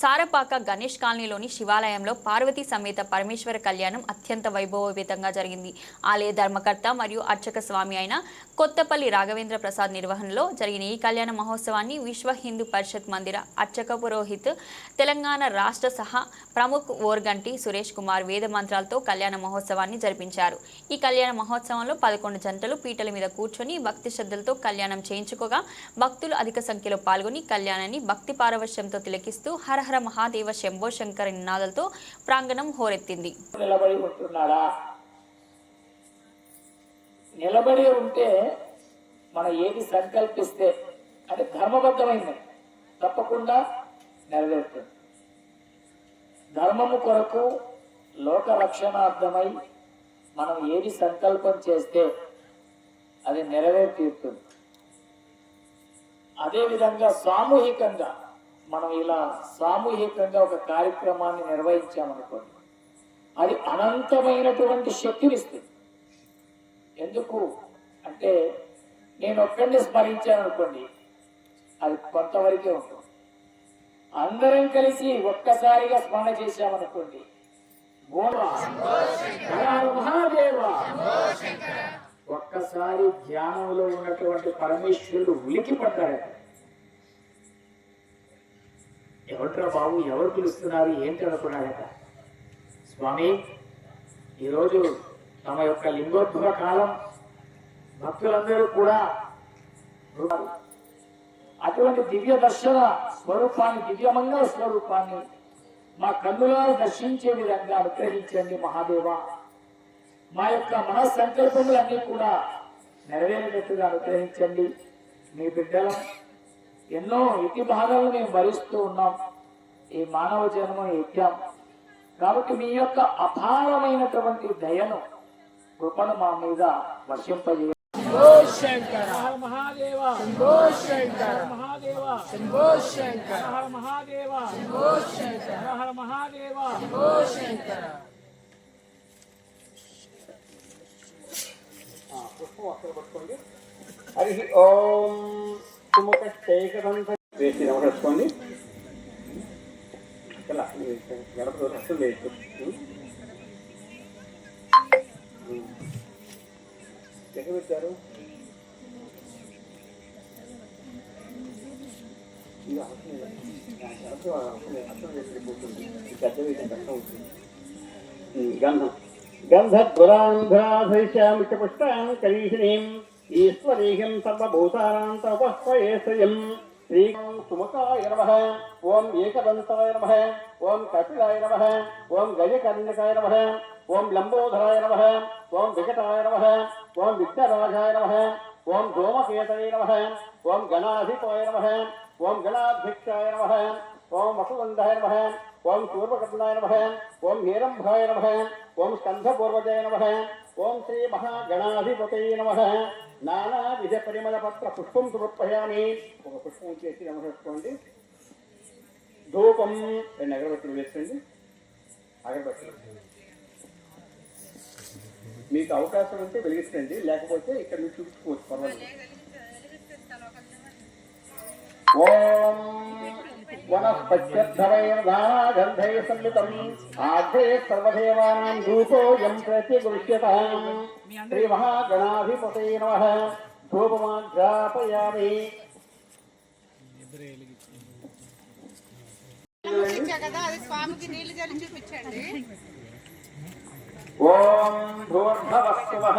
సారపాక గణేష్ కాలనీలోని శివాలయంలో పార్వతీ సమేత పరమేశ్వర కళ్యాణం అత్యంత వైభవోపేతంగా జరిగింది. ఆలయ ధర్మకర్త మరియు అర్చక స్వామి అయిన కొత్తపల్లి రాఘవేంద్ర ప్రసాద్ నిర్వహణలో జరిగిన ఈ కళ్యాణ మహోత్సవాన్ని విశ్వ హిందూ పరిషత్ మందిర అర్చక పురోహిత్ తెలంగాణ రాష్ట్ర సహా ప్రముఖ్ ఓర్గంటి సురేష్ కుమార్ వేద మంత్రాలతో కళ్యాణ మహోత్సవాన్ని జరిపించారు. ఈ కళ్యాణ మహోత్సవంలో పదకొండు జంటలు పీటల మీద కూర్చొని భక్తి శ్రద్ధలతో కళ్యాణం చేయించుకోగా భక్తులు అధిక సంఖ్యలో పాల్గొని కళ్యాణాన్ని భక్తి పారవశ్యంతో తిలకిస్తూ హరహర మహాదేవ శంభో శంకర నినాదాలతో ప్రాంగణం హోరెత్తింది. నిలబడి ఉంటున్నాడా? నిలబడి ఉంటే మనం ఏది సంకల్పిస్తే అది ధర్మబద్ధమైంది. తప్పకుండా నెరవేరుతుంది. ధర్మము కొరకు లోక రక్షణార్థమై మనం ఏది సంకల్పం చేస్తే అది నెరవేరు తీరుతుంది అదేవిధంగా సామూహికంగా మనం ఇలా సామూహికంగా ఒక కార్యక్రమాన్ని నిర్వహించామనుకోండి అది అనంతమైనటువంటి శక్తినిస్తుంది ఎందుకు అంటే నేను ఒక్కడిని స్మరించాను అనుకోండి అది కొంతవరకే ఉంటుంది. అందరం కలిసి ఒక్కసారిగా స్మరణ చేశామనుకోండి గోవా ఒక్కసారి ధ్యానంలో ఉన్నటువంటి పరమేశ్వరుడు ఉలికి పడ్డాడు ఎవట్రా బాబు? ఎవరు పిలుస్తున్నారు? ఏంటి అనుకున్నాడట స్వామి ఈరోజు తమ యొక్క లింగోద్భవ కాలం భక్తులందరూ కూడా అటువంటి దివ్య దర్శన స్వరూపాన్ని దివ్యమంగళ స్వరూపాన్ని మా కన్నులారు దర్శించే విధంగా అనుగ్రహించండి మహాదేవ. మా యొక్క మన సంకల్పములన్నీ కూడా నెరవేరేటట్టుగా అనుగ్రహించండి. మీ బిడ్డలం ఎన్నో ఇతి బాధలను మేము భరిస్తూ ఉన్నాం. ఈ మానవ జన్మ ఎత్తాం. కాబట్టి మీ యొక్క అపారమైనటువంటి దయను కృపను మా మీద వర్షింపజేయ మహాదేవ మహాదేవ మహాదేవ మహాదేవ శంభో శంకర హరి ఓం. సుముఖేకదంత వేసి నమస్కోండి ఇలా గడప రసం వేయచ్చు ఎక్కడ ఇది అవసరం లేదు. గడప అర్థం పెద్ద కష్టం గంధం కరీషిణీం ఈశ్వరీహం సర్వభూతానాం తపస్వయేసయం శ్రీ సుముఖాయ నమః ఓం ఏకదంతాయ నమః ఓం కపిలాయ నమః ఓం గజకర్ణకాయ నమః ఓం లంబోదరాయ నమః ఓం వికటాయ నమః ఓం విఘ్నరాజాయ నమః ఓం ధూమకేతయ నమః ఓం గణాధిపాయ నమః ఓం గణాధ్యక్షాయ నమః ఓం వసువందాయ నమః ఓం పూర్వకర్ణాయ నమః. ఓం హేరంభాయ నమః. ఓం స్కంధపూర్వజాయ నమః. ఓం శ్రీ మహాగణాధిపతయ నమః. నానా విధ పరిమళ పత్ర పుష్పం సమర్పయామి. ఒక పుష్పం చేసి నమస్కరించుకోండి ధూపం. రెండు అగరబత్తులు వేసుకోండి. అగరబత్తులు. మీకు అవకాశం ఉంటే వెలిగించండి. లేకపోతే ఇక్కడ మీరు చూపించుకోవచ్చు పర్వాలేదు. ఓం వనస్పత్యర్థవైర్దానాగంధై సంయుతం ఆగ్రే సర్వదేవానాం ధూపోయం ప్రతిగృహ్యతాం శ్రీ మహాగణాధిపతే నమః ధూపమాధ్యాపయామి చూపించా కదా అది స్వామికి నీళ్ళు జల్లి చూపించండి ఓం భూర్భవస్సువః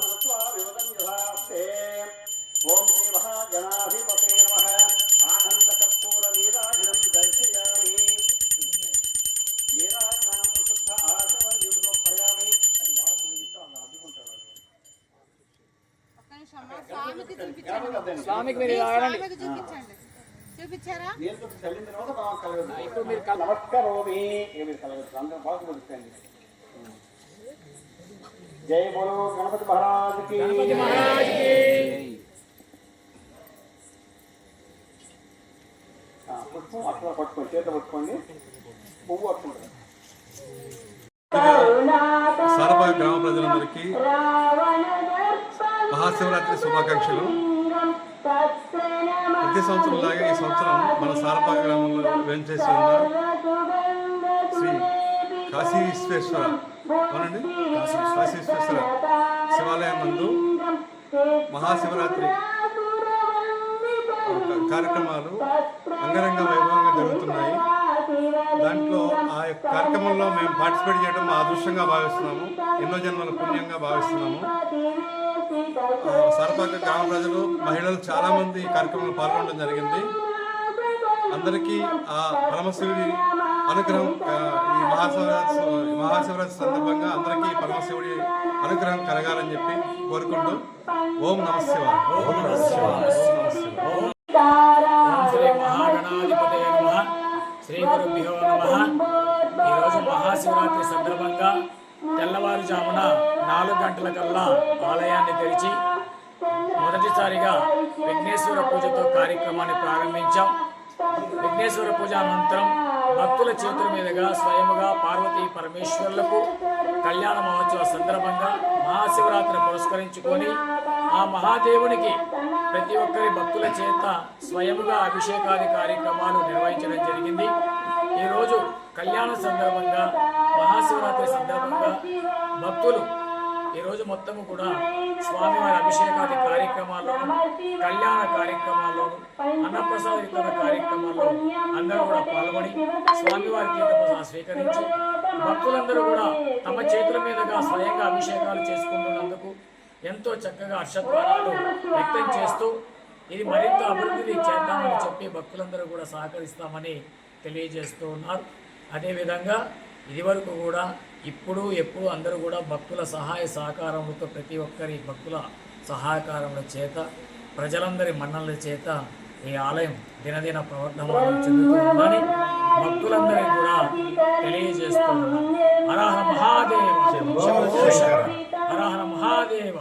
స్వామికి మీరు చూపించండి. చూపించారా? ఇప్పుడు మీరు జై బోలో గణపతి మహారాజ్కి పుష్పం అక్కడ పట్టుకోండి. చేత పట్టుకోండి. పువ్వు వస్తుంది సారపాక గ్రామ ప్రజలందరికీ మహాశివరాత్రి శుభాకాంక్షలు. ప్రతి సంవత్సరం లాగా ఈ సంవత్సరం మన సారప గ్రామంలో వేంచేసి ఉన్న శ్రీ కాశీ విశ్వేశ్వర అవునండి? కాశీ విశ్వేశ్వర శివాలయం నందు మహాశివరాత్రి కార్యక్రమాలు అంగరంగ వైభవంగా జరుగుతున్నాయి. దాంట్లో ఆ యొక్క కార్యక్రమంలో మేము పార్టిసిపేట్ చేయడం మా అదృష్టంగా భావిస్తున్నాము. ఎన్నో జన్మల పుణ్యంగా భావిస్తున్నాము. సరపాక గ్రామ ప్రజలు మహిళలు చాలా మంది ఈ కార్యక్రమంలో పాల్గొనడం జరిగింది. అందరికీ ఆ పరమశివుడి అనుగ్రహం ఈ మహాశివరాత్రి మహాశివరాత్రి సందర్భంగా అందరికీ పరమశివుడి అనుగ్రహం కలగాలని చెప్పి కోరుకుంటూ ఓం నమ శివ ఓం నమ శివాయ. ఓం శ్రీ శ్రీ గురుభ్యో నమ. ఈరోజు మహాశివరాత్రి సందర్భంగా తెల్లవారుజామున నాలుగు గంటల కల్లా ఆలయాన్ని తెరిచి మొదటిసారిగా విఘ్నేశ్వర పూజతో కార్యక్రమాన్ని ప్రారంభించాం. విఘ్నేశ్వర పూజ అనంతరం భక్తుల చేతుల మీదుగా స్వయముగా పార్వతీ పరమేశ్వరులకు కళ్యాణ మహోత్సవ సందర్భంగా మహాశివరాత్రి పురస్కరించుకొని ఆ మహాదేవునికి ప్రతి ఒక్కరి భక్తుల చేత స్వయముగా అభిషేకాది కార్యక్రమాలు నిర్వహించడం జరిగింది. ఈరోజు కళ్యాణ సందర్భంగా మహాశివరాత్రి సందర్భంగా భక్తులు ఈరోజు మొత్తము కూడా స్వామివారి అభిషేకాది కార్యక్రమాల్లోను కళ్యాణ కార్యక్రమాల్లోను అన్నప్రసాద వితరణ కార్యక్రమాల్లో అందరూ కూడా పాల్గొని స్వామివారి తీర్థప్రసాదం స్వీకరించి భక్తులందరూ కూడా తమ చేతుల మీదుగా స్వయంగా అభిషేకాలు చేసుకుంటున్నందుకు ఎంతో చక్కగా హర్షద్వారాలు వ్యక్తం చేస్తూ ఇది మరింత అభివృద్ధి చేద్దామని చెప్పి భక్తులందరూ కూడా సహకరిస్తామని తెలియజేస్తూ ఉన్నారు అదేవిధంగా ఇదివరకు కూడా ఇప్పుడు ఎప్పుడు అందరూ కూడా భక్తుల సహాయ సహకారములతో ప్రతి ఒక్కరి భక్తుల సహకారముల చేత ప్రజలందరి మన్నల చేత ఈ ఆలయం దినదిన ప్రవర్ధమానం చెందుతూ ఉందని భక్తులందరికీ కూడా తెలియజేస్తూ ఉన్నాం హరహర మహాదేవ. హరహర మహాదేవ.